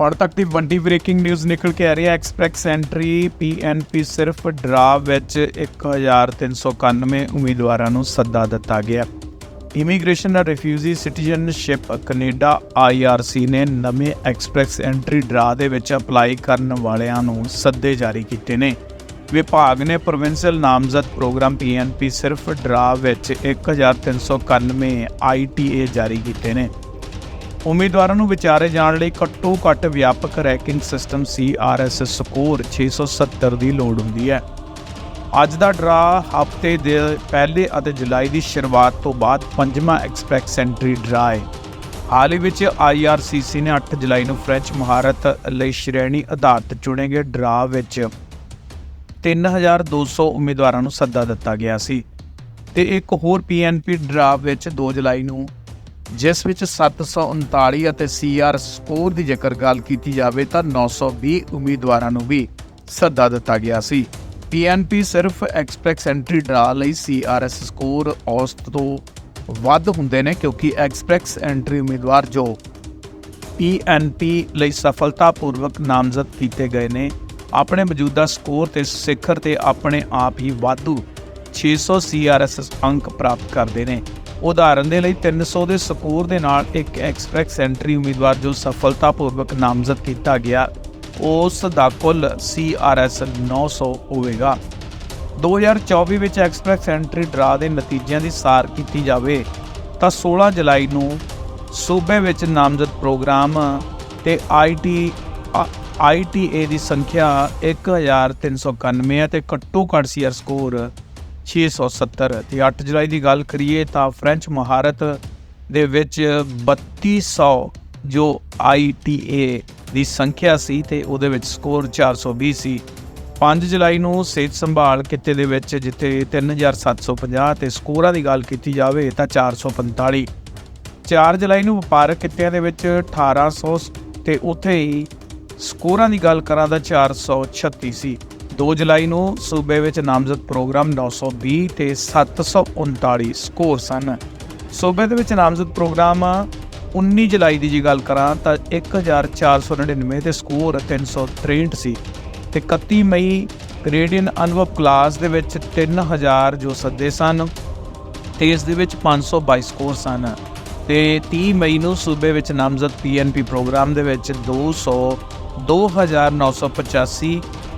ਹੁਣ ਤੱਕ ਦੀ ਵੱਡੀ ਬ੍ਰੇਕਿੰਗ ਨਿਊਜ਼ ਨਿਕਲ ਕੇ ਆ ਰਹੀ ਹੈ। ਐਕਸਪ੍ਰੈਸ ਐਂਟਰੀ ਪੀਐਨਪੀ ਸਿਰਫ ਡਰਾ ਵਿੱਚ 1391 ਉਮੀਦਵਾਰਾਂ ਨੂੰ ਸੱਦਾ ਦਿੱਤਾ ਗਿਆ। Immigration and refugee citizenship Canada IRC ਨੇ ਨਵੇਂ ਐਕਸਪ੍ਰੈਸ ਐਂਟਰੀ ਡਰਾ ਦੇ ਵਿੱਚ ਅਪਲਾਈ ਕਰਨ ਵਾਲਿਆਂ ਨੂੰ ਸੱਦੇ ਜਾਰੀ ਕੀਤੇ ਨੇ। ਵਿਭਾਗ ਨੇ ਪ੍ਰੋਵਿੰਸ਼ੀਅਲ ਨਾਮਜ਼ਦ ਪ੍ਰੋਗਰਾਮ ਪੀਐਨਪੀ ਸਿਰਫ ਡਰਾ ਵਿੱਚ 1391 ਆਈਟੀਏ ਜਾਰੀ ਕੀਤੇ ਨੇ। ਉਮੀਦਵਾਰਾਂ ਨੂੰ ਵਿਚਾਰੇ ਜਾਣ ਲਈ ਘੱਟੋ ਘੱਟ ਵਿਆਪਕ ਰੈਂਕਿੰਗ ਸਿਸਟਮ ਸੀਆਰਐਸ ਸਕੋਰ 670 ਦੀ ਲੋੜ ਹੁੰਦੀ ਹੈ। ਅੱਜ ਦਾ ਡਰਾ ਹਫ਼ਤੇ ਦੇ ਪਹਿਲੇ ਅਤੇ ਜੁਲਾਈ ਦੀ ਸ਼ੁਰੂਆਤ ਤੋਂ ਬਾਅਦ ਪੰਜਵਾਂ ਐਕਸਪ੍ਰੈਸ ਐਂਟਰੀ ਡਰਾ ਹੈ। ਹਾਲ ਹੀ ਵਿੱਚ ਆਈਆਰਸੀਸੀ ਨੇ 8 ਜੁਲਾਈ ਨੂੰ ਫ੍ਰੈਂਚ ਮਹਾਰਤ ਲਈ ਸ਼੍ਰੇਣੀ ਆਧਾਰਿਤ ਚੁਣੇ ਗਏ ਡਰਾ ਵਿੱਚ 3200 ਉਮੀਦਵਾਰਾਂ ਨੂੰ ਸੱਦਾ ਦਿੱਤਾ ਗਿਆ ਸੀ ਤੇ ਇੱਕ ਹੋਰ ਪੀਐਨਪੀ ਡਰਾ ਵਿੱਚ 2 ਜੁਲਾਈ ਨੂੰ ਜਿਸ ਵਿੱਚ 739 ਅਤੇ ਸੀਆਰ ਸਕੋਰ ਦੀ ਜੇਕਰ ਗੱਲ ਕੀਤੀ ਜਾਵੇ ਤਾਂ 920 ਉਮੀਦਵਾਰਾਂ ਨੂੰ ਵੀ ਸੱਦਾ ਦਿੱਤਾ ਗਿਆ ਸੀ। ਪੀਐਨਪੀ ਸਿਰਫ ਐਕਸਪ੍ਰੈਸ ਐਂਟਰੀ ਡਰਾ ਲਈ ਸੀਆਰਐਸ ਸਕੋਰ ਔਸਤ ਤੋਂ ਵੱਧ ਹੁੰਦੇ ਨੇ ਕਿਉਂਕਿ ਐਕਸਪ੍ਰੈਸ ਐਂਟਰੀ ਉਮੀਦਵਾਰ ਜੋ ਪੀਐਨਪੀ ਲਈ ਸਫਲਤਾਪੂਰਵਕ ਨਾਮਜ਼ਦ ਕੀਤੇ ਗਏ ਨੇ, ਆਪਣੇ ਮੌਜੂਦਾ ਸਕੋਰ ਤੇ ਸਿਖਰ ਤੇ ਆਪਣੇ ਆਪ ਹੀ ਵਾਧੂ 600 ਸੀਆਰਐਸ ਅੰਕ ਪ੍ਰਾਪਤ ਕਰਦੇ ਨੇ। ਉਦਾਹਰਨ ਦੇ ਲਈ 300 ਦੇ ਸਕੋਰ ਦੇ ਨਾਲ ਇੱਕ ਐਕਸਪ੍ਰੈਸ ਐਂਟਰੀ ਉਮੀਦਵਾਰ ਜੋ ਸਫਲਤਾਪੂਰਵਕ ਨਾਮਜ਼ਦ ਕੀਤਾ ਗਿਆ, ਉਸ ਦਾ ਕੁੱਲ ਸੀਆਰਐਸ 900 ਹੋਵੇਗਾ। 2024 ਵਿੱਚ ਐਕਸਪ੍ਰੈਸ ਐਂਟਰੀ ਡਰਾ ਦੇ ਨਤੀਜਿਆਂ ਦੀ ਸਾਰ ਕੀਤੀ ਜਾਵੇ, ਤਾਂ 16 ਜੁਲਾਈ ਨੂੰ ਸੂਬੇ ਵਿੱਚ ਨਾਮਜ਼ਦ ਪ੍ਰੋਗਰਾਮ ਤੇ ਆਈਟੀ ਆਈਟੀਏ ਦੀ ਸੰਖਿਆ 1391 ਹੈ ਤੇ ਘੱਟੋ ਘੱਟ ਸੀਆਰ ਸਕੋਰ 670 ਤੇ 8 ਜੁਲਾਈ ਦੀ ਗੱਲ ਕਰੀਏ ਤਾਂ ਫ੍ਰੈਂਚ ਮਹਾਰਤ ਦੇ ਵਿੱਚ 3200 ਜੋ ਆਈਟੀਏ ਦੀ ਸੰਖਿਆ ਸੀ ਤੇ ਉਹਦੇ ਵਿੱਚ ਸਕੋਰ 420 ਸੀ 5 ਜੁਲਾਈ ਨੂੰ ਸਿਹਤ ਸੰਭਾਲ ਕਿੱਤੇ ਦੇ ਵਿੱਚ ਜਿੱਥੇ 3750 ਤੇ ਸਕੋਰਾਂ ਦੀ ਗੱਲ ਕੀਤੀ ਜਾਵੇ ਤਾਂ 445 4 ਜੁਲਾਈ ਨੂੰ ਵਪਾਰਕ ਕਿੱਤਿਆਂ ਦੇ ਵਿੱਚ 1800 ਤੇ ਉੱਥੇ ਹੀ ਸਕੋਰਾਂ ਦੀ ਗੱਲ ਕਰਾਂ ਤਾਂ 436 ਸੀ। 2 ਜੁਲਾਈ ਨੂੰ ਸੂਬੇ ਵਿੱਚ ਨਾਮਜ਼ਦ ਪ੍ਰੋਗਰਾਮ 920 ਤੇ 739 ਸਕੋਰ ਸਨ। ਸੂਬੇ ਦੇ ਵਿੱਚ ਨਾਮਜ਼ਦ ਪ੍ਰੋਗਰਾਮ 19 ਜੁਲਾਈ ਦੀ ਜੀ ਗੱਲ ਕਰਾਂ ਤਾਂ 1499 ਤੇ ਸਕੋਰ 363 ਸੀ ਤੇ 31 ਮਈ ਗ੍ਰੇਡੀਅਨ ਅਨੁਭਵ ਕਲਾਸ ਦੇ ਵਿੱਚ 3000 ਜੋ ਸੱਦੇ ਸਨ ਤੇ ਇਸ ਦੇ ਵਿੱਚ 522 ਸਕੋਰ ਸਨ। ਤੇ 30 ਮਈ ਨੂੰ ਸੂਬੇ ਵਿੱਚ ਨਾਮਜ਼ਦ ਪੀਐਨਪੀ ਪ੍ਰੋਗਰਾਮ ਦੇ ਵਿੱਚ 200 2985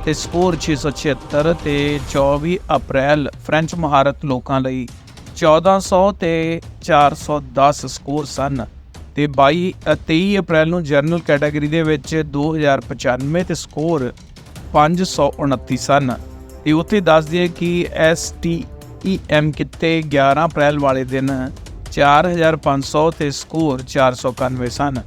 ਤੇ ਸਕੋਰ 676 ਤੇ 24 ਅਪ੍ਰੈਲ ਫ੍ਰੈਂਚ ਮਹਾਰਤ ਲੋਕਾਂ ਲਈ 1400 ਤੇ 410 ਸਕੋਰ ਸਨ ਤੇ 22 ਅ, 23 ਅਪ੍ਰੈਲ ਨੂੰ ਜਨਰਲ ਕੈਟਾਗਰੀ ਦੇ ਵਿੱਚ 2095 ਤੇ ਸਕੋਰ 529 ਸਨ। ਤੇ ਉੱਥੇ ਦੱਸ ਦਈਏ ਕਿ ਐਸਟੀਈਐਮ ਕਿਤੇ 11 ਅਪ੍ਰੈਲ ਵਾਲੇ ਦਿਨ 4500 ਤੇ ਸਕੋਰ 491 ਸਨ।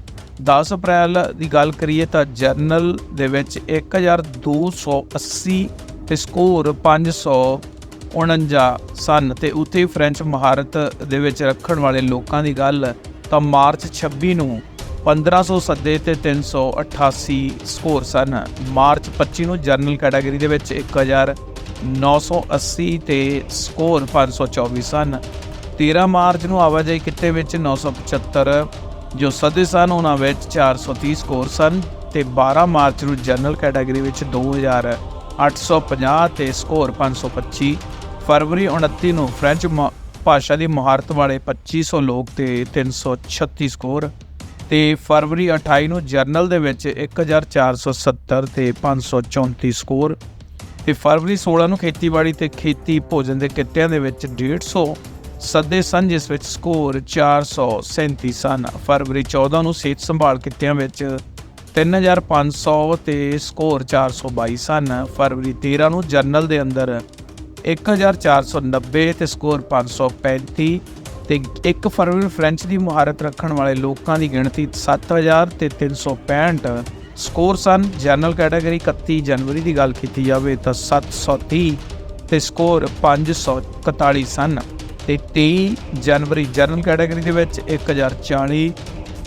10 ਅਪ੍ਰੈਲ ਦੀ ਗੱਲ ਕਰੀਏ ਤਾਂ ਜਰਨਲ ਦੇ ਵਿੱਚ 1280 ਤੇ ਸਕੋਰ 549 ਸਨ ਤੇ ਉੱਥੇ ਫ੍ਰੈਂਚ ਮਹਾਰਤ ਦੇ ਵਿੱਚ ਰੱਖਣ ਵਾਲੇ ਲੋਕਾਂ ਦੀ ਗੱਲ ਤਾਂ ਮਾਰਚ 26 ਨੂੰ 1500 ਸੱਦੇ ਤੇ 388 ਸਕੋਰ ਸਨ। ਮਾਰਚ 25 ਨੂੰ ਜਰਨਲ ਕੈਟਾਗਰੀ ਦੇ ਵਿੱਚ 1980 ਤੇ ਸਕੋਰ 524 ਸਨ। 13 ਮਾਰਚ ਨੂੰ ਆਵਾਜਾਈ ਕਿੱਤੇ ਵਿੱਚ 975 ਜੋ ਸੱਦੇ ਸਨ ਉਹਨਾਂ ਵਿੱਚ 430 ਸਕੋਰ ਸਨ ਤੇ 12 ਮਾਰਚ ਨੂੰ ਜਨਰਲ ਕੈਟਾਗਰੀ ਵਿੱਚ 2850 ਤੇ ਸਕੋਰ 525 ਫਰਵਰੀ 29 ਨੂੰ ਫ੍ਰੈਂਚ ਮ- ਭਾਸ਼ਾ ਦੀ ਮਹਾਰਤ ਵਾਲੇ 2500 ਲੋਕ ਤੇ 336 ਸਕੋਰ ਤੇ ਫਰਵਰੀ 28 ਨੂੰ ਜਰਨਲ ਦੇ ਵਿੱਚ 1470 ਤੇ 534 ਸਕੋਰ ਤੇ ਫਰਵਰੀ 16 ਨੂੰ ਖੇਤੀਬਾੜੀ ਤੇ ਖੇਤੀ ਭੋਜਨ ਦੇ ਕਿੱਤਿਆਂ ਦੇ ਵਿੱਚ 150 ਸੱਦੇ ਸਨ ਜਿਸ ਵਿੱਚ ਸਕੋਰ 437 ਸਨ। ਫਰਵਰੀ 14 ਨੂੰ ਸਿਹਤ ਸੰਭਾਲ ਕਿੱਤਿਆਂ ਵਿੱਚ 3500 ਤੇ ਸਕੋਰ 422 ਸਨ। ਫਰਵਰੀ 13 ਨੂੰ ਜਰਨਲ ਦੇ ਅੰਦਰ 1490 ਤੇ ਸਕੋਰ 535 ਤੇ 1 ਫਰਵਰੀ ਨੂੰ ਫ੍ਰੈਂਚ ਦੀ ਮੁਹਾਰਤ ਰੱਖਣ ਵਾਲੇ ਲੋਕਾਂ ਦੀ ਗਿਣਤੀ 7000 ਤੇ 365 ਸਕੋਰ ਸਨ। ਜਨਰਲ ਕੈਟਾਗਰੀ 31 ਜਨਵਰੀ ਦੀ ਗੱਲ ਕੀਤੀ ਜਾਵੇ ਤਾਂ 730 ਤੇ ਸਕੋਰ 541 ਸਨ। ਤੇ 23 ਜਨਵਰੀ ਜਨਰਲ ਕੈਟਾਗਰੀ ਦੇ ਵਿੱਚ 1040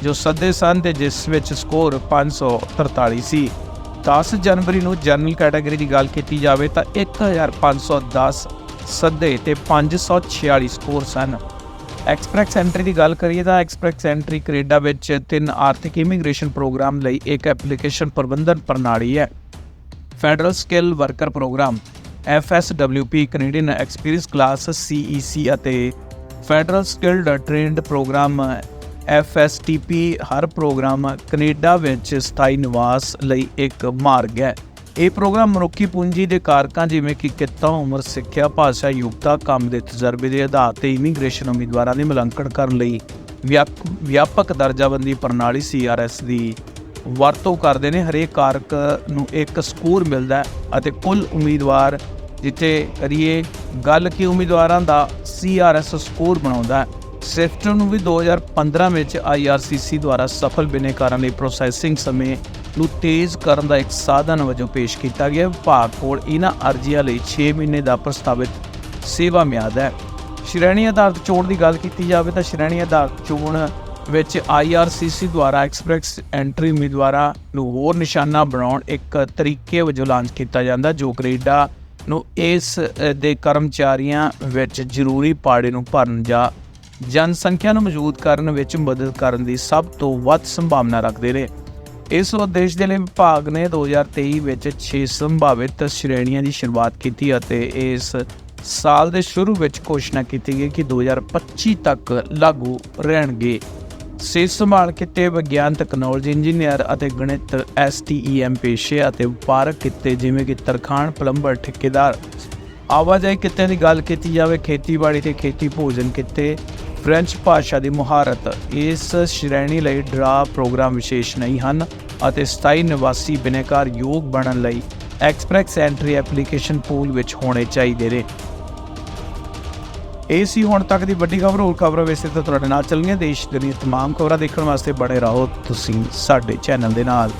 ਜੋ ਸੱਦੇ ਸਨ ਤੇ ਜਿਸ ਵਿੱਚ ਸਕੋਰ 543 ਸੀ 10 ਜਨਵਰੀ ਨੂੰ ਜਨਰਲ ਕੈਟਾਗਰੀ ਦੀ ਗੱਲ ਕੀਤੀ ਜਾਵੇ ਤਾਂ 1510 ਸੱਦੇ ਤੇ 546 ਸਕੋਰ ਸਨ। ਐਕਸਪ੍ਰੈਸ ਐਂਟਰੀ ਦੀ ਗੱਲ ਕਰੀਏ ਤਾਂ ਐਕਸਪ੍ਰੈਸ ਐਂਟਰੀ ਕੈਨੇਡਾ ਵਿੱਚ ਤਿੰਨ ਆਰਥਿਕ ਇਮੀਗ੍ਰੇਸ਼ਨ ਪ੍ਰੋਗਰਾਮ ਲਈ ਇੱਕ ਐਪਲੀਕੇਸ਼ਨ ਪ੍ਰਬੰਧਨ ਪ੍ਰਣਾਲੀ ਹੈ। Federal skill worker program FSWP Canadian experience class CEC ਅਤੇ federal skilled trained program FSTP ਹਰ ਪ੍ਰੋਗਰਾਮ ਕੈਨੇਡਾ ਵਿੱਚ ਸਥਾਈ ਨਿਵਾਸ ਲਈ ਇੱਕ ਮਾਰਗ ਹੈ। ਇਹ ਪ੍ਰੋਗਰਾਮ ਮਨੁੱਖੀ ਪੂੰਜੀ ਦੇ ਕਾਰਕਾਂ ਜਿਵੇਂ ਕਿ ਕਿੱਤਾ, ਉਮਰ, ਸਿੱਖਿਆ, ਭਾਸ਼ਾ, ਯੋਗਤਾ, ਕੰਮ ਦੇ ਤਜਰਬੇ ਦੇ ਆਧਾਰ ਤੇ ਇਮੀਗ੍ਰੇਸ਼ਨ ਉਮੀਦਵਾਰਾਂ ਦੀ ਮੁਲਾਂਕਣ ਕਰਨ ਲਈ ਵਿਆਪ- ਵਿਆਪਕ ਦਰਜਾਬੰਦੀ ਪ੍ਰਣਾਲੀ CRS ਦੀ ਵਰਤੋਂ ਕਰਦੇ ਨੇ, ਹਰੇਕ ਕਾਰਕ ਨੂੰ ਇੱਕ ਸਕੋਰ ਮਿਲਦਾ ਅਤੇ ਕੁੱਲ ਉਮੀਦਵਾਰ ਜਿੱਥੇ ਕਰੀਏ ਗੱਲ ਕਿ ਉਮੀਦਵਾਰਾਂ ਦਾ CRS ਸਕੋਰ ਬਣਾਉਂਦਾ ਹੈ। ਨੂੰ ਵੀ 2015 ਵਿੱਚ IRCC ਦੁਆਰਾ ਸਫਲ ਬਿਨੇਕਾਰਾਂ ਲਈ ਪ੍ਰੋਸੈਸਿੰਗ ਸਮੇਂ ਨੂੰ ਤੇਜ਼ ਕਰਨ ਦਾ ਇੱਕ ਸਾਧਨ ਵਜੋਂ ਪੇਸ਼ ਕੀਤਾ ਗਿਆ। ਵਿਭਾਗ ਕੋਲ ਇਹਨਾਂ ਅਰਜ਼ੀਆਂ ਲਈ 6 ਮਹੀਨੇ ਦਾ ਪ੍ਰਸਤਾਵਿਤ ਸੇਵਾ ਮਿਆਦ ਹੈ। ਸ਼੍ਰੇਣੀ ਆਧਾਰਿਤ ਚੋਣ ਦੀ ਗੱਲ ਕੀਤੀ ਜਾਵੇ ਤਾਂ ਸ਼੍ਰੇਣੀ ਆਧਾਰਿਤ ਚੋਣ ਵਿੱਚ IRCC ਦੁਆਰਾ ਐਕਸਪ੍ਰੈਸ ਐਂਟਰੀ ਉਮੀਦਵਾਰਾਂ ਨੂੰ ਹੋਰ ਨਿਸ਼ਾਨਾ ਬਣਾਉਣ ਇੱਕ ਤਰੀਕੇ ਵਜੋਂ ਲਾਂਚ ਕੀਤਾ ਜਾਂਦਾ, ਜੋ ਕੈਨੇਡਾ ਨੂੰ ਇਸ ਦੇ ਕਰਮਚਾਰੀਆਂ ਵਿੱਚ ਜ਼ਰੂਰੀ ਪਾੜੇ ਨੂੰ ਭਰਨ ਜਾਂ ਜਨਸੰਖਿਆ ਨੂੰ ਮੌਜੂਦ ਕਰਨ ਵਿੱਚ ਮਦਦ ਕਰਨ ਦੀ ਸਭ ਤੋਂ ਵੱਧ ਸੰਭਾਵਨਾ ਰੱਖਦੇ ਨੇ। ਇਸ ਉਦੇਸ਼ ਦੇ ਲਈ ਵਿਭਾਗ ਨੇ 2023 ਵਿੱਚ 6 ਸੰਭਾਵਿਤ ਸ਼੍ਰੇਣੀਆਂ ਦੀ ਸ਼ੁਰੂਆਤ ਕੀਤੀ ਅਤੇ ਇਸ ਸਾਲ ਦੇ ਸ਼ੁਰੂ ਵਿੱਚ ਘੋਸ਼ਣਾ ਕੀਤੀ ਗਈ ਕਿ 2025 ਤੱਕ ਲਾਗੂ ਰਹਿਣਗੇ। ਸਿਹਤ ਸੰਭਾਲ ਕਿੱਤੇ, ਵਿਗਿਆਨ ਤਕਨਾਲੋਜੀ ਇੰਜੀਨੀਅਰ ਅਤੇ ਗਣਿਤ STEM ਪੇਸ਼ੇ ਅਤੇ ਵਪਾਰਕ ਕਿੱਤੇ ਜਿਵੇਂ ਕਿ ਤਰਖਾਣ, ਪਲੰਬਰ, ਠੇਕੇਦਾਰ। ਆਵਾਜਾਈ ਕਿੱਤੇ ਦੀ ਗੱਲ ਕੀਤੀ ਜਾਵੇ, ਖੇਤੀਬਾੜੀ ਤੇ ਖੇਤੀ ਭੋਜਨ ਕਿੱਤੇ ਫ੍ਰੈਂਚ ਭਾਸ਼ਾ ਦੀ ਮੁਹਾਰਤ। ਇਸ ਸ਼੍ਰੇਣੀ ਲਈ ਡਰਾ ਪ੍ਰੋਗਰਾਮ ਵਿਸ਼ੇਸ਼ ਨਹੀਂ ਹਨ ਅਤੇ ਸਥਾਈ ਨਿਵਾਸੀ ਬਿਨੇਕਾਰ ਯੋਗ ਬਣਨ ਲਈ ਐਕਸਪ੍ਰੈਸ ਐਂਟਰੀ ਐਪਲੀਕੇਸ਼ਨ ਪੂਲ ਵਿੱਚ ਹੋਣੇ ਚਾਹੀਦੇ ਨੇ। ਇਹ ਸੀ ਹੁਣ ਤੱਕ ਦੀ ਵੱਡੀ ਖਬਰ, ਹੋਰ ਖਬਰਾਂ ਵੇਸੇ ਤਾਂ ਤੁਹਾਡੇ ਨਾਲ ਚੱਲਣੀਆਂ। ਦੇਸ਼ ਦੁਨੀਆ ਤਮਾਮ ਖਬਰਾਂ ਦੇਖਣ ਵਾਸਤੇ ਬਣੇ ਰਹੋ ਤੁਸੀਂ ਸਾਡੇ ਚੈਨਲ ਦੇ ਨਾਲ।